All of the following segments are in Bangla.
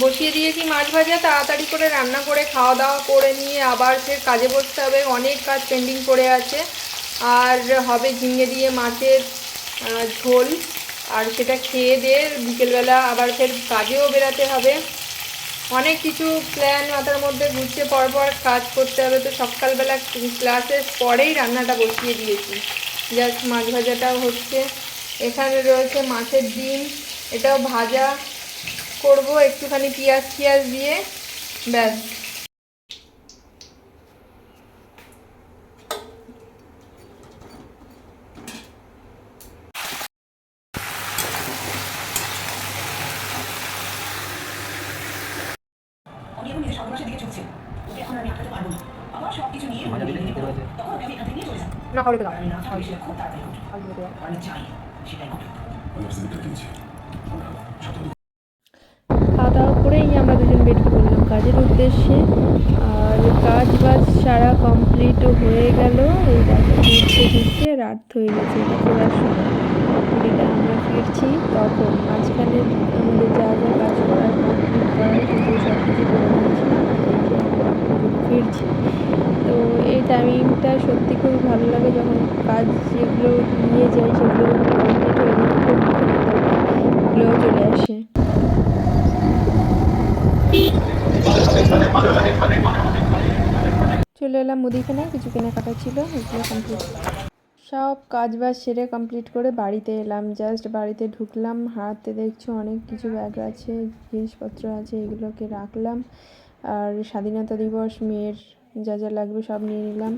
বসিয়ে দিয়েছি মাছ ভাজা, তাড়াতাড়ি করে রান্না করে, খাওয়া দাওয়া করে নিয়ে আবার ফের কাজে বসতে হবে। অনেক কাজ পেন্ডিং পড়ে আছে। আর হবে ঝিঙে দিয়ে মাছের ঝোল। আর সেটা খেয়ে দিয়ে বিকেলবেলা আবার ফের কাজেও বেরাতে হবে। অনেক কিছু প্ল্যান মাথার মধ্যে ঘুরছে, পরপর কাজ করতে হবে। তো সকালবেলা ক্লাসের পরেই রান্নাটা বসিয়ে দিয়েছি। জাস্ট মাছ ভাজাটাও হচ্ছে। এখানে রয়েছে মাছের ডিম, এটাও ভাজা। করব একটুখানি পেঁয়াজ পেঁয়াজ দিয়ে ব্যাস। না। করে দাও আমি সেটা খুব তাড়াতাড়ি ঘটবে আমি চাই সেটাই করেই আমরা দুজন বেরিয়ে পড়লাম কাজের উদ্দেশ্যে। আর কাজ বাজ সারা কমপ্লিটও হয়ে গেল। এই দেখো, ঘুরতে রাত হয়ে গেছে। ফেরার সময় আমরা ফিরছি তখন। মাঝখানে আমাদের যা যা কাজ করার কমপ্লিট করার সেগুলো সব কিছু করে নিয়েছিলাম এই ফিরছি। তো এই টাইমিংটা সত্যি খুব ভালো লাগে। যখন কাজ যেগুলো নিয়ে যাই সেগুলো যখন কমপ্লিট হয়ে যায় তো মুখে না গ্লো চলে আসে চলে এলাম মুদিখানায়, কিছু কেনাকাটা ছিল, এগুলো কমপ্লিট সব কাজ বাজ সেরে কমপ্লিট করে বাড়িতে এলাম। জাস্ট বাড়িতে ঢুকলাম, হাতে দেখছ অনেক কিছু ব্যাগ আছে, জিনিসপত্র আছে, এগুলোকে রাখলাম। আর স্বাধীনতা দিবস, মেয়ের যা যা লাগবে সব নিয়ে নিলাম।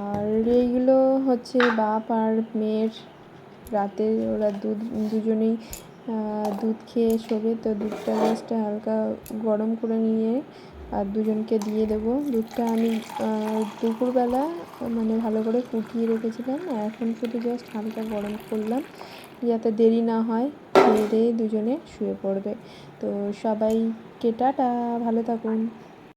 আর এইগুলো হচ্ছে বাপ আর মেয়ের রাতে ওরা দুধ, দুজনেই দুধ খেয়ে শোবে, তো দুধটা জাস্ট হালকা গরম করে নিয়ে আর দুজনকে দিয়ে দেব। দুধটা আমি দুপুরবেলা মানে ভালো করে ফুটিয়ে রেখেছিলাম। আর এখন শুধু জাস্ট হালকা গরম করলাম, যাতে দেরি না হয়। খেয়ে দিয়ে দুজনে শুয়ে পড়বে। তো সবাইকে টাটা, ভালো থাকুন।